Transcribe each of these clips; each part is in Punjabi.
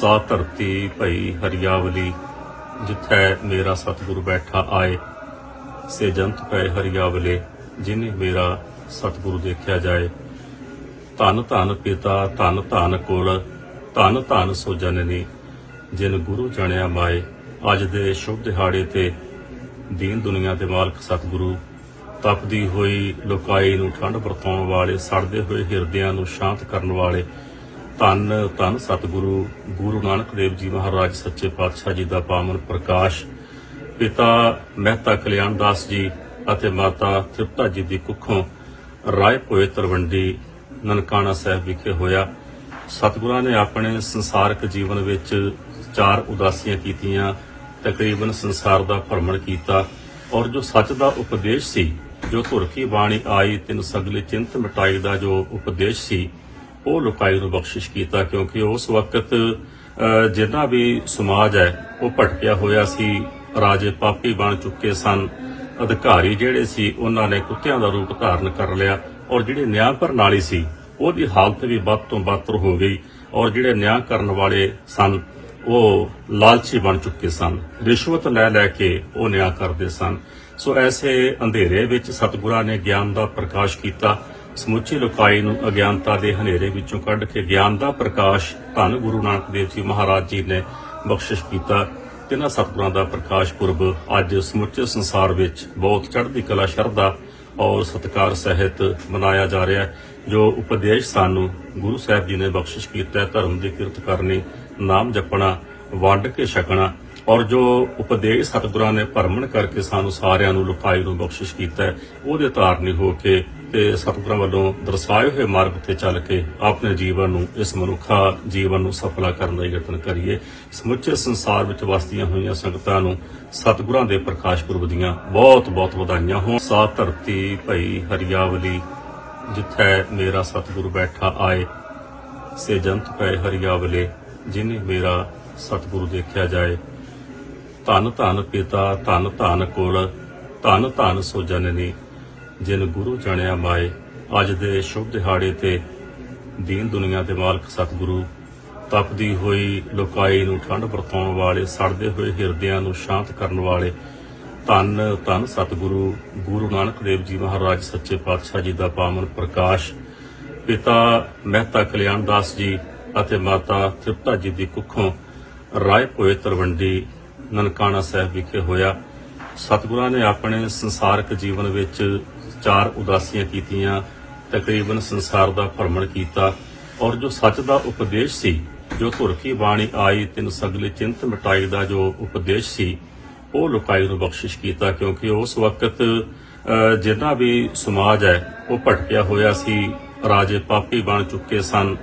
ਸਾ ਧਰਤੀ ਭਈ ਹਰਿਆਵਲੀ, ਜਿੱਥੈ ਮੇਰਾ ਸਤਿਗੁਰੂ ਬੈਠਾ ਆਏ। ਸੇ ਜੰਤ ਪੈ ਹਰਿਆਵਲੇ, ਜਿਨੇ ਮੇਰਾ ਸਤਿਗੁਰੂ ਦੇਖਿਆ ਜਾਏ। ਧੰਨ ਧੰਨ ਪਿਤਾ, ਧੰਨ ਧੰਨ ਕੁਲ, ਧੰਨ ਧੰਨ ਸੋ ਜਨਨੀ, ਜਿਨ ਗੁਰੂ ਜਾਣਿਆ ਮਾਏ। ਅੱਜ ਦੇ ਸ਼ੁਭ ਦਿਹਾੜੇ ਤੇ ਦੀਨ ਦੁਨੀਆ ਦੇ ਮਾਲਕ ਸਤਿਗੁਰੂ, ਤਪਦੀ ਹੋਈ ਲੋਕਾਈ ਨੂੰ ਠੰਡ ਵਰਤਾਉਣ ਵਾਲੇ, ਸੜਦੇ ਹੋਏ ਹਿਰਦਿਆਂ ਨੂੰ ਸ਼ਾਂਤ ਕਰਨ ਵਾਲੇ ਧੰਨ ਧੰਨ ਸਤਿਗੁਰੂ, ਗੁਰੂ ਨਾਨਕ ਦੇਵ ਜੀ ਮਹਾਰਾਜ, ਸੱਚੇ ਪਾਤਸ਼ਾਹ ਜੀ ਦਾ ਪਾਵਨ ਪ੍ਰਕਾਸ਼, ਪਿਤਾ ਮਹਿਤਾ ਕਲਿਆਣ ਦਾਸ ਜੀ ਅਤੇ ਮਾਤਾ ਤ੍ਰਿਪਤਾ ਜੀ ਦੀ ਕੁੱਖੋਂ ਰਾਏ ਭੋਏ ਤਰਵੰਡੀ ਨਨਕਾਣਾ ਸਾਹਿਬ ਵਿਖੇ ਹੋਇਆ। ਸਤਿਗੁਰਾਂ ਨੇ ਆਪਣੇ ਸੰਸਾਰਿਕ ਜੀਵਨ ਵਿੱਚ ਚਾਰ ਉਦਾਸੀਆਂ ਕੀਤੀਆਂ, ਤਕਰੀਬਨ ਸੰਸਾਰ ਦਾ ਭ੍ਰਮਣ ਕੀਤਾ ਔਰ ਜੋ ਸੱਚ ਦਾ ਉਪਦੇਸ਼ ਸੀ, ਜੋ ਧੁਰ ਬਾਣੀ ਆਈ, ਤਿੰਨ ਸਗਲੇ ਚਿੰਤ ਮਿਟਾਈ ਦਾ ਜੋ ਉਪਦੇਸ਼ ਸੀ ਉਹ ਲੋਕਾਈ ਨੂੰ ਬਖਸ਼ਿਸ਼ ਕੀਤਾ ਕਿਉਂਕਿ ਉਸ ਵਕਤ ਅਹ, ਜਿੰਨਾ ਵੀ ਸਮਾਜ ਹੈ ਉਹ ਭਟਕਿਆ ਹੋਇਆ ਸੀ ਰਾਜੇ ਪਾਪੀ ਬਣ ਚੁੱਕੇ ਸਨ। ਅਧਿਕਾਰੀ ਜਿਹੜੇ ਸੀ ਉਹਨਾਂ ਨੇ ਕੁੱਤਿਆਂ ਦਾ ਰੂਪ ਧਾਰਨ ਕਰ ਲਿਆ ਔਰ ਜਿਹੜੀ ਨਿਆਂ ਪ੍ਰਣਾਲੀ ਸੀ ਉਹਦੀ ਹਾਲਤ ਵੀ ਵੱਧ ਤੋਂ ਬਦਤਰ ਹੋ ਗਈ ਔਰ ਜਿਹੜੇ ਨਿਆਂ ਕਰਨ ਵਾਲੇ ਸਨ ਉਹ ਲਾਲਚੀ ਬਣ ਚੁੱਕੇ ਸਨ ਰਿਸ਼ਵਤ ਲੈ ਲੈ ਕੇ ਉਹ ਨਿਆਂ ਕਰਦੇ ਸਨ। ਸੋ ਐਸੇ ਅੰਧੇਰੇ ਵਿੱਚ ਸਤਿਗੁਰਾਂ ਨੇ ਗਿਆਨ ਦਾ ਪ੍ਰਕਾਸ਼ ਕੀਤਾ ਸਮੁੱਚੀ ਲੋਕਾਈ ਨੂੰ ਅਗਿਆਨਤਾ ਦੇ ਹਨੇਰੇ ਵਿੱਚੋਂ ਕੱਢ ਕੇ ਗਿਆਨ ਦਾ ਪ੍ਰਕਾਸ਼ ਧੰਨ ਗੁਰੂ ਨਾਨਕ ਦੇਵ ਜੀ ਮਹਾਰਾਜ ਜੀ ਨੇ ਬਖਸ਼ਿਸ਼ ਕੀਤਾ ਤਿੰਨਾਂ ਸਤਿਗੁਰਾਂ ਦਾ ਪ੍ਰਕਾਸ਼ ਪੁਰਬ ਅੱਜ ਸਮੁੱਚੇ ਸੰਸਾਰ ਵਿੱਚ ਬਹੁਤ ਚੜ੍ਹਦੀ ਕਲਾ, ਸ਼ਰਧਾ ਔਰ ਸਤਿਕਾਰ ਸਹਿਤ ਮਨਾਇਆ ਜਾ ਰਿਹਾ ਹੈ, ਜੋ ਉਪਦੇਸ਼ ਸਾਨੂੰ ਗੁਰੂ ਸਾਹਿਬ ਜੀ ਨੇ ਬਖਸ਼ਿਸ਼ ਕੀਤਾ ਹੈ, ਧਰਮ ਦੀ ਕਿਰਤ ਕਰਨੀ ਨਾਮ ਜਪਣਾ, ਵੰਡ ਕੇ ਛਕਣਾ ਔਰ ਜੋ ਉਪਦੇਸ਼ ਸਤਿਗੁਰਾਂ ਨੇ ਭਰਮਣ ਕਰਕੇ ਸਾਨੂੰ ਸਾਰਿਆਂ ਨੂੰ ਲੁਕਾਈ ਨੂੰ ਬਖਸ਼ਿਸ਼ ਕੀਤਾ ਹੈ, ਉਹਦੇ ਧਾਰਨੀ ਹੋ ਕੇ ਤੇ ਸਤਿਗੁਰਾਂ ਵੱਲੋਂ ਦਰਸਾਏ ਹੋਏ ਮਾਰਗ ਤੇ ਚੱਲ ਕੇ ਆਪਣੇ ਜੀਵਨ ਨੂੰ, ਇਸ ਮਨੁੱਖਾ ਜੀਵਨ ਨੂੰ ਸਫਲਾ ਕਰਨ ਦਾ ਯਤਨ ਕਰੀਏ। ਸਮੁੱਚੇ ਸੰਸਾਰ ਵਿੱਚ ਵਸਦੀਆਂ ਹੋਈਆਂ ਸੰਗਤਾਂ ਨੂੰ ਸਤਿਗੁਰਾਂ ਦੇ ਪ੍ਰਕਾਸ਼ ਪੁਰਬ ਦੀਆਂ ਬਹੁਤ ਬਹੁਤ ਵਧਾਈਆਂ ਹੋਣ। ਸਾ ਧਰਤੀ ਭਈ ਹਰਿਆਵਲੀ, ਜਿੱਥੈ ਮੇਰਾ ਸਤਿਗੁਰੂ ਬੈਠਾ ਆਏ, ਸੇ ਜੰਤ ਪੈ ਹਰਿਆਵਲੇ, ਜਿਨੇ ਮੇਰਾ ਸਤਿਗੁਰੂ ਦੇਖਿਆ ਜਾਏ। ਧਨ ਧਨ ਪਿਤਾ ਧਨ ਧਨ ਕੁਲ ਧਨ ਧੰਨ ਸੋ ਜਨਨੀ ਜਿਨ ਗੁਰੂ ਜਾਣਿਆ ਮਾਏ, ਅੱਜ ਦੇ ਸ਼ੁਭ ਦਿਹਾੜੇ ਤੇ ਦੀਨ ਦੁਨੀਆ ਦੇ ਮਾਲਕ ਸਤਿਗੁਰੂ, ਤਪਦੀ ਹੋਈ ਲੋਕਾਈ ਨੂੰ ਠੰਡ ਵਰਤਾਉਣ ਵਾਲੇ, ਸੜਦੇ ਹੋਏ ਹਿਰਦਿਆਂ ਨੂੰ ਸ਼ਾਂਤ ਕਰਨ ਵਾਲੇ ਧੰਨ ਧੰਨ ਸਤਿਗੁਰੂ, ਗੁਰੂ ਨਾਨਕ ਦੇਵ ਜੀ ਮਹਾਰਾਜ, ਸੱਚੇ ਪਾਤਸ਼ਾਹ ਜੀ ਦਾ ਪਾਵਨ ਪ੍ਰਕਾਸ਼, ਪਿਤਾ ਮਹਿਤਾ ਕਲਿਆਣ ਦਾਸ ਜੀ ਅਤੇ ਮਾਤਾ ਤ੍ਰਿਪਤਾ ਜੀ ਦੀ ਕੁੱਖੋਂ ਰਾਏ ਪੋਏ ਤਰਵੰਡੀ ਨਨਕਾਣਾ ਸਾਹਿਬ ਵਿਖੇ ਹੋਇਆ। ਸਤਿਗੁਰਾਂ ਨੇ ਆਪਣੇ ਸੰਸਾਰਿਕ ਜੀਵਨ ਵਿੱਚ ਚਾਰ ਉਦਾਸੀਆਂ ਕੀਤੀਆਂ ਤਕਰੀਬਨ ਸੰਸਾਰ ਦਾ ਭ੍ਰਮਣ ਕੀਤਾ ਔਰ ਜੋ ਸੱਚ ਦਾ ਉਪਦੇਸ਼ ਸੀ ਜੋ ਧੁਰ ਬਾਣੀ ਆਈ ਤਿੰਨ ਸਗਲੇ ਚਿੰਤ ਮਿਟਾਈ ਦਾ ਜੋ ਉਪਦੇਸ਼ ਸੀ ਉਹ ਲੋਕਾਈ ਨੂੰ ਬਖਸ਼ਿਸ਼ ਕੀਤਾ ਕਿਉਂਕਿ ਉਸ ਵਕਤ ਅਹ, ਜਿੰਨਾ ਵੀ ਸਮਾਜ ਹੈ ਉਹ ਭਟਕਿਆ ਹੋਇਆ ਸੀ ਰਾਜੇ ਪਾਪੀ ਬਣ ਚੁੱਕੇ ਸਨ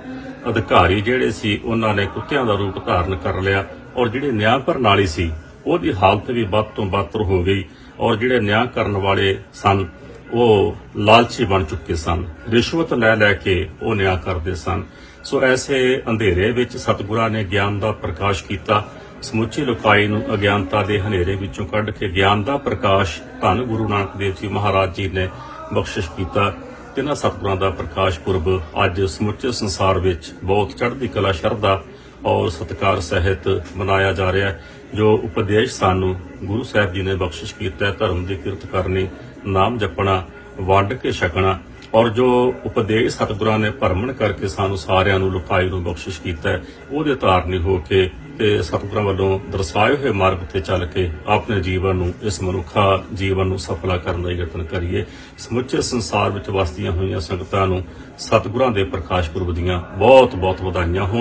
ਅਧਿਕਾਰੀ ਜਿਹੜੇ ਸੀ ਉਹਨਾਂ ਨੇ ਕੁੱਤਿਆਂ ਦਾ ਰੂਪ ਧਾਰਨ ਕਰ ਲਿਆ ਔਰ ਜਿਹੜੀ ਨਿਆਂ ਪ੍ਰਣਾਲੀ ਸੀ ਉਹਦੀ ਹਾਲਤ ਵੀ ਵੱਧ ਤੋਂ ਬਦਤਰ ਹੋ ਗਈ ਔਰ ਜਿਹੜੇ ਨਿਆਂ ਕਰਨ ਵਾਲੇ ਸਨ ਉਹ ਲਾਲਚੀ ਬਣ ਚੁੱਕੇ ਸਨ। ਰਿਸ਼ਵਤ ਲੈ ਲੈ ਕੇ ਉਹ ਨਿਆਂ ਕਰਦੇ ਸਨ। ਸੋ ਐਸੇ ਅੰਧੇਰੇ ਵਿੱਚ ਸਤਿਗੁਰਾਂ ਨੇ ਗਿਆਨ ਦਾ ਪ੍ਰਕਾਸ਼ ਕੀਤਾ। ਸਮੁੱਚੀ ਲੋਕਾਈ ਨੂੰ ਅਗਿਆਨਤਾ ਦੇ ਹਨੇਰੇ ਵਿੱਚੋਂ ਕੱਢ ਕੇ ਗਿਆਨ ਦਾ ਪ੍ਰਕਾਸ਼ ਧੰਨ ਗੁਰੂ ਨਾਨਕ ਦੇਵ ਜੀ ਮਹਾਰਾਜ ਜੀ ਨੇ ਬਖਸ਼ਿਸ਼ ਕੀਤਾ। ਤਿੰਨਾਂ ਸਤਿਗੁਰਾਂ ਦਾ ਪ੍ਰਕਾਸ਼ ਪੁਰਬ ਅੱਜ ਸਮੁੱਚੇ ਸੰਸਾਰ ਵਿੱਚ ਬਹੁਤ ਚੜ੍ਹਦੀ ਕਲਾ ਸ਼ਰਧਾ ਔਰ ਸਤਿਕਾਰ ਸਹਿਤ ਮਨਾਇਆ ਜਾ ਰਿਹਾ ਹੈ, ਜੋ ਉਪਦੇਸ਼ ਸਾਨੂੰ ਗੁਰੂ ਸਾਹਿਬ ਜੀ ਨੇ ਬਖਸ਼ਿਸ਼ ਕੀਤਾ ਧਰਮ ਦੀ ਕਿਰਤ ਕਰਨੀ, ਨਾਮ ਜਪਣਾ, ਵੰਡ ਕੇ ਛਕਣਾ, ਔਰ ਜੋ ਉਪਦੇਸ਼ ਸਤਿਗੁਰਾਂ ਨੇ ਭਰਮਣ ਕਰਕੇ ਸਾਨੂੰ ਸਾਰਿਆਂ ਨੂੰ, ਲੁਕਾਈ ਨੂੰ ਬਖਸ਼ਿਸ਼ ਕੀਤਾ ਹੈ, ਉਹਦੇ ਧਾਰਨੀ ਹੋ ਕੇ ਤੇ ਸਤਿਗੁਰਾਂ ਵੱਲੋਂ ਦਰਸਾਏ ਹੋਏ ਮਾਰਗ ਤੇ ਚੱਲ ਕੇ ਆਪਣੇ ਜੀਵਨ ਨੂੰ, ਇਸ ਮਨੁੱਖਾ ਜੀਵਨ ਨੂੰ ਸਫਲਾ ਕਰਨ ਦਾ ਯਤਨ ਕਰੀਏ। ਸਮੁੱਚੇ ਸੰਸਾਰ ਵਿੱਚ ਵਸਦੀਆਂ ਹੋਈਆਂ ਸੰਗਤਾਂ ਨੂੰ ਸਤਿਗੁਰਾਂ ਦੇ ਪ੍ਰਕਾਸ਼ ਪੁਰਬ ਦੀਆਂ ਬਹੁਤ ਬਹੁਤ ਵਧਾਈਆਂ ਹੋਣ।